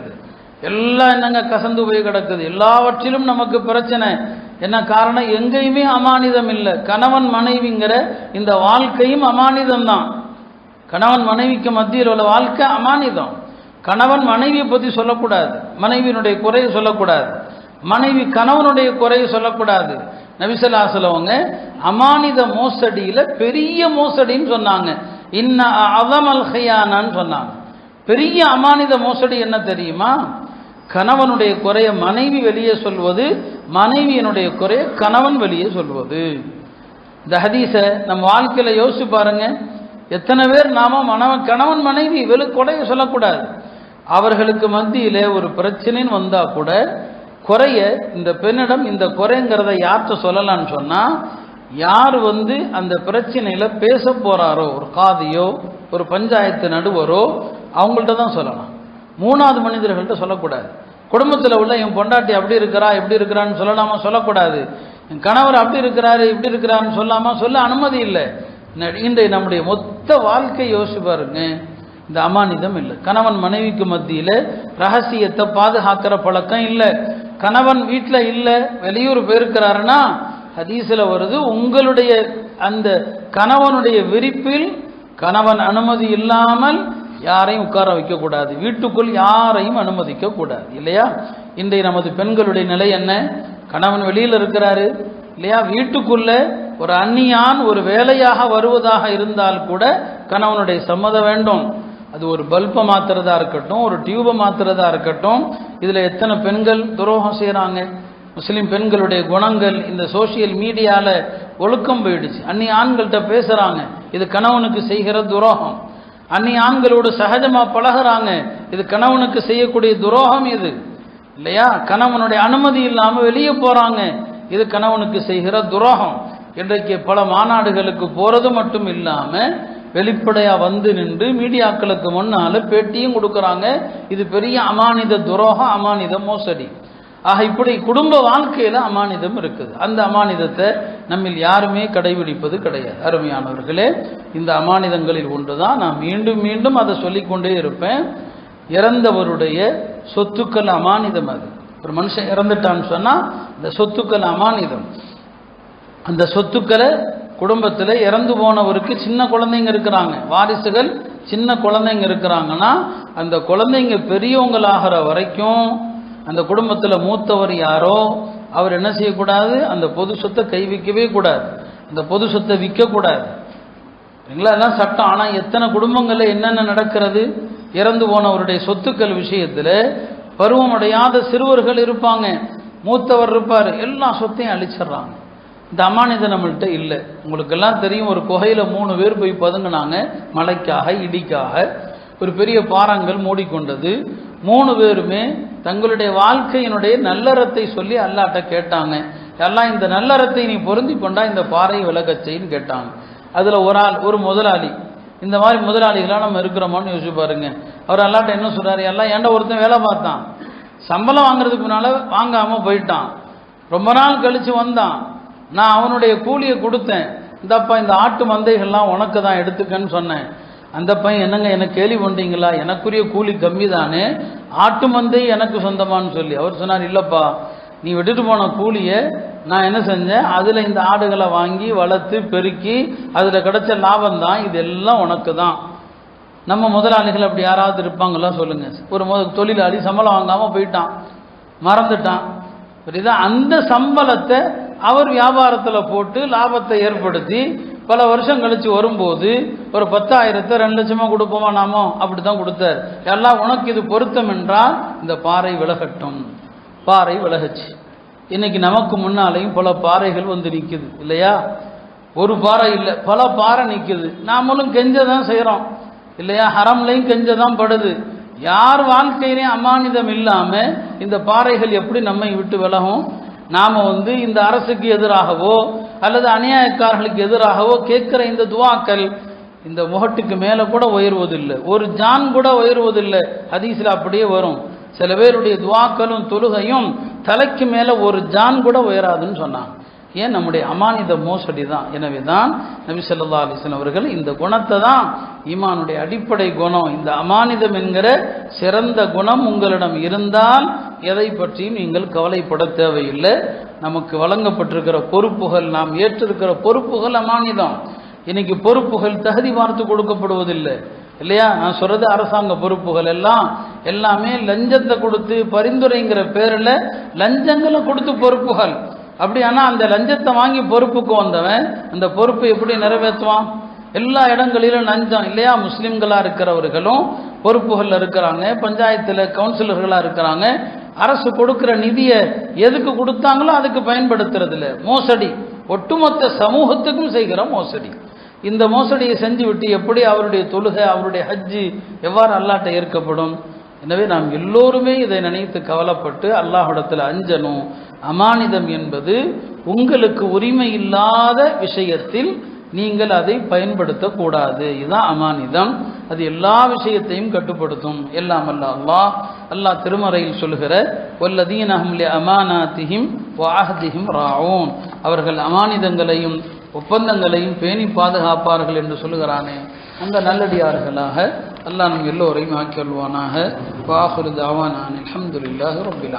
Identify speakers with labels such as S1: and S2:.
S1: கிடக்குது. எல்லாம் என்னங்க கசந்து போய் கிடக்குது. எல்லாவற்றிலும் நமக்கு பிரச்சனை. என்ன காரணம்? எங்கேயுமே அமானிதம் இல்லை. கணவன் மனைவிங்கிற இந்த வாழ்க்கையும் அமானிதம் தான். கணவன் மனைவிக்கு மத்தியில் உள்ள வாழ்க்கை அமானிதம். கணவன் மனைவியை பற்றி சொல்லக்கூடாது. மனைவியினுடைய குறையை சொல்லக்கூடாது. மனைவி கணவனுடைய குறையை சொல்லக்கூடாது. நபிசல்லா சொல்லவங்க அமானித மோசடியில் பெரிய மோசடின்னு சொன்னாங்க. இன்ன அதமல் ஹையானான்னு சொன்னாங்க. பெரிய அமானித மோசடி என்ன தெரியுமா? கணவனுடைய குறைய மனைவி வெளியே சொல்வது மனைவியினுடைய குறைய கணவன் வெளியே சொல்வது. இந்த ஹதீஸை நம்ம வாழ்க்கையில் யோசிச்சு பாருங்க. எத்தனை பேர் நாம மனவன் கணவன் மனைவி வெளு குறைய சொல்லக்கூடாது. அவர்களுக்கு மத்தியில் ஒரு பிரச்சனைன்னு வந்தா கூட குறைய இந்த பெண்ணிடம் இந்த குறைங்கிறத யார்கிட்ட சொல்லலாம்னு சொன்னால் யார் வந்து அந்த பிரச்சனையில் பேச போகிறாரோ ஒரு காதியோ ஒரு பஞ்சாயத்து நடுவரோ அவங்கள்ட்ட தான் சொல்லலாம் மூணாவது மனிதர்கள்ட்ட சொல்லக்கூடாது. குடும்பத்தில் உள்ள என் பொண்டாட்டி அப்படி இருக்கிறா எப்படி இருக்கிறான்னு சொல்லலாமா சொல்லக்கூடாது. என் கணவர் அப்படி இருக்கிறாரு இப்படி இருக்கிறான்னு சொல்லாமா சொல்ல அனுமதி இல்லை. இன்றைய நம்முடைய மொத்த வாழ்க்கை யோசிச்சு பாருங்க. இந்த அமானிதம் இல்லை. கணவன் மனைவிக்கு மத்தியில் ரகசியத்தை பாதுகாக்கிற பழக்கம் இல்லை. கணவன் வீட்டில் இல்லை வெளியூர் போயிருக்கிறாருன்னா ஹதீஸில் வருது உங்களுடைய அந்த கணவனுடைய விரிப்பில் கணவன் அனுமதி இல்லாமல் யாரையும் உட்கார வைக்கக்கூடாது. வீட்டுக்குள் யாரையும் அனுமதிக்க கூடாது இல்லையா? இன்றைய நமது பெண்களுடைய நிலை என்ன? கணவன் வெளியில் இருக்கிறாரு. இல்லையா? வீட்டுக்குள்ள ஒரு அந்நியான் ஒரு வேலையாக வருவதாக இருந்தால் கூட கணவனுடைய சம்மதம் வேண்டும். அது ஒரு பல்பை மாத்துறதா இருக்கட்டும் ஒரு டியூபை மாத்துறதா இருக்கட்டும். இதில் எத்தனை பெண்கள் துரோகம் செய்கிறாங்க முஸ்லீம் பெண்களுடைய குணங்கள் இந்த சோஷியல் மீடியாவில் ஒழுக்கம் போயிடுச்சு. அன்னி ஆண்கள்கிட்ட பேசுகிறாங்க இது கணவனுக்கு செய்கிற துரோகம். அன்னை ஆண்களோடு சகஜமாக பழகுறாங்க. இது கணவனுக்கு செய்யக்கூடிய துரோகம் இது. இல்லையா? கணவனுடைய அனுமதி இல்லாமல் வெளியே போகிறாங்க இது கணவனுக்கு செய்கிற துரோகம். இன்றைக்கு பல மாநாடுகளுக்கு போகிறது மட்டும் இல்லாமல் வெளிப்படையாக வந்து நின்று மீடியாக்களுக்கு முன்னால் பேட்டியும் கொடுக்குறாங்க. இது பெரிய அமானித துரோகம் அமானித மோசடி. ஆக இப்படி குடும்ப வாழ்க்கையில் அமானிதம் இருக்குது. அந்த அமானிதத்தை நம்மில் யாருமே கடைபிடிப்பது கிடையாது. அருமையானவர்களே இந்த அமானிதங்களில் ஒன்றுதான். நான் மீண்டும் மீண்டும் அதை சொல்லிக்கொண்டே இருப்பேன். இறந்தவருடைய சொத்துக்கள் அமானிதம் அது. ஒரு மனுஷன் இறந்துட்டான்னு சொன்னா இந்த சொத்துக்கள் அமானிதம். அந்த சொத்துக்களை குடும்பத்தில் இறந்து போனவருக்கு சின்ன குழந்தைங்க இருக்கிறாங்க. வாரிசுகள் சின்ன குழந்தைங்க இருக்கிறாங்கன்னா அந்த குழந்தைங்க பெரியவங்களாகிற வரைக்கும் அந்த குடும்பத்தில் மூத்தவர் யாரோ அவர் என்ன செய்யக்கூடாது? அந்த பொது சொத்தை கை வைக்கவே கூடாது. அந்த பொது சொத்தை விற்கக்கூடாது. சரிங்களா அதான் சட்டம். ஆனால் எத்தனை குடும்பங்களில் என்னென்ன நடக்கிறது? இறந்து போனவருடைய சொத்துக்கள் விஷயத்தில் பருவமடையாத சிறுவர்கள் இருப்பாங்க. மூத்தவர் இருப்பார். எல்லா சொத்தையும் அழிச்சிடுறாங்க. இந்த அமானிதன் நம்மள்கிட்ட இல்லை. உங்களுக்கெல்லாம் தெரியும் ஒரு குகையில் மூணு பேர் போய் பதுங்கினாங்க. மலைக்காக இடிக்காக. ஒரு பெரிய பாறாங்கல் மூடிக்கொண்டது. மூணு பேருமே தங்களுடைய வாழ்க்கையினுடைய நல்லறத்தை சொல்லி அல்லாட்ட கேட்டாங்க. எல்லாம் இந்த நல்லறத்தை நீ பொருந்தி கொண்டா இந்த பாறை விலகச் செய்ன்னு கேட்டாங்க. அதில் ஒரு ஆள் ஒரு முதலாளி. இந்த மாதிரி முதலாளிகளாக நம்ம இருக்கிறோமான்னு யோசிச்சு பாருங்க. அவர் அல்லாட்ட என்ன சொல்கிறாரு எல்லாம் ஏண்ட ஒருத்தன் வேலை பார்த்தான்? சம்பளம் வாங்குறதுக்கு முன்னால் வாங்காமல் போயிட்டான். ரொம்ப நாள் கழித்து வந்தான். நான் அவனுடைய கூலியை கொடுத்தேன். இந்தப்பா இந்த ஆட்டு மந்தைகள்லாம் உனக்கு தான் எடுத்துக்கன்னு சொன்னேன். அந்த பையன் என்னங்க எனக்கு கேள்வி பண்ணுறீங்களா எனக்குரிய கூலி கம்மி தானே ஆட்டு மந்தை எனக்கு சொந்தமான்னு சொல்லி. அவர் சொன்னார் இல்லைப்பா நீ விட்டுட்டு போன கூலியை நான் என்ன செஞ்சேன்? அதில் இந்த ஆடுகளை வாங்கி வளர்த்து பெருக்கி அதில் கிடைச்ச லாபம் தான் இதெல்லாம் உனக்கு தான். நம்ம முதலாளிகள் அப்படி யாராவது இருப்பாங்களா சொல்லுங்கள் ஒரு முத தொழிலாளி சம்பளம் வாங்காமல் போயிட்டான். மறந்துட்டான். புரியுதா? அந்த சம்பளத்தை அவர் வியாபாரத்தில் போட்டு லாபத்தை ஏற்படுத்தி பல வருஷம் கழிச்சு வரும்போது ஒரு பத்தாயிரத்தை ரெண்டு லட்சமா கொடுப்போமா நாமோ? அப்படி தான் கொடுத்தார். எல்லாம் உனக்கு இது பொருத்தம் என்றால் இந்த பாறை விலகட்டும். பாறை விலகச்சு. இன்னைக்கு நமக்கு முன்னாலேயும் பல பாறைகள் வந்து நிற்குது இல்லையா? ஒரு பாறை இல்லை பல பாறை நிற்குது நாமளும் கெஞ்ச தான் செய்கிறோம் இல்லையா? ஹரம்லையும் கெஞ்ச தான் படுது. யார் வாழ்க்கையிலையும் அமானிதம் இல்லாமல் இந்த பாறைகள் எப்படி நம்மை விட்டு விலகும்? நாம் வந்து இந்த அரசுக்கு எதிராகவோ அல்லது அநியாயக்காரர்களுக்கு எதிராகவோ கேட்குற இந்த துவாக்கள் இந்த முகட்டுக்கு மேலே கூட உயர்வதில்லை. ஒரு ஜான் கூட உயர்வதில்லை. ஹதீஸில் அப்படியே வரும். சில பேருடைய துவாக்களும் தொழுகையும் தலைக்கு மேலே ஒரு ஜான் கூட உயராதுன்னு சொன்னாங்க. ஏன்? நம்முடைய அமானித மோசடி தான். எனவே தான் நபி சொல்லா அலிஸ்லாம் அவர்கள் இந்த குணத்தை தான் ஈமானுடைய அடிப்படை குணம் இந்த அமானிதம் என்கிற சிறந்த குணம் உங்களிடம் இருந்தால் எதை பற்றியும் நீங்கள் கவலைப்பட தேவையில்லை. நமக்கு வழங்கப்பட்டிருக்கிற பொறுப்புகள் நாம் ஏற்றிருக்கிற பொறுப்புகள் அமானிதம். இன்னைக்கு பொறுப்புகள் தகுதி பார்த்து கொடுக்கப்படுவதில்லை. இல்லையா? நான் சொல்றது அரசாங்க பொறுப்புகள் எல்லாம் எல்லாமே லஞ்சத்தை கொடுத்து பரிந்துரைங்கிற பேரில் லஞ்சங்களை கொடுத்து பொறுப்புகள். அப்படி ஆனால் அந்த லஞ்சத்தை வாங்கி பொறுப்புக்கு வந்தவன் அந்த பொறுப்பை எப்படி நிறைவேற்றுவான்? எல்லா இடங்களிலும் லஞ்சம் இல்லையா? முஸ்லீம்களாக இருக்கிறவர்களும் பொறுப்புகளில் இருக்கிறாங்க பஞ்சாயத்தில் கவுன்சிலர்களாக இருக்கிறாங்க அரசு கொடுக்கிற நிதியை எதுக்கு கொடுத்தாங்களோ அதுக்கு பயன்படுத்துறது இல்லை மோசடி. ஒட்டுமொத்த சமூகத்துக்கும் செய்கிற மோசடி. இந்த மோசடியை செஞ்சுவிட்டு எப்படி அவருடைய தொழுகை அவருடைய ஹஜ்ஜு எவ்வாறு அல்லாட்ட ஏற்கப்படும்? எனவே நாம் எல்லோருமே இதை நினைத்து கவலைப்பட்டு அல்லாஹிடத்தில் அஞ்சனும் அமானிதம் என்பது உங்களுக்கு உரிமை இல்லாத விஷயத்தில் நீங்கள் அதை பயன்படுத்தக்கூடாது. இதுதான் அமானிதம். அது எல்லா விஷயத்தையும் கட்டுப்படுத்தும். எல்லாம் அல்ல அல்லாஹ். அல்லாஹ் திருமறையில் சொல்கிற ஒல்லதீன் அஹம்லி அமானாத்திஹிம் வாஹதிஹிம் ராவோன் அவர்கள் அமானிதங்களையும் ஒப்பந்தங்களையும் பேணி பாதுகாப்பார்கள் என்று சொல்லுகிறானே. அந்த நல்லடியார்களாக அல்லாஹ் நம் எல்லோரையும் ஆக்கியல்வானாக வாஹுரு தாவானான் அல்ஹம்துலில்லாஹி ரப்பில்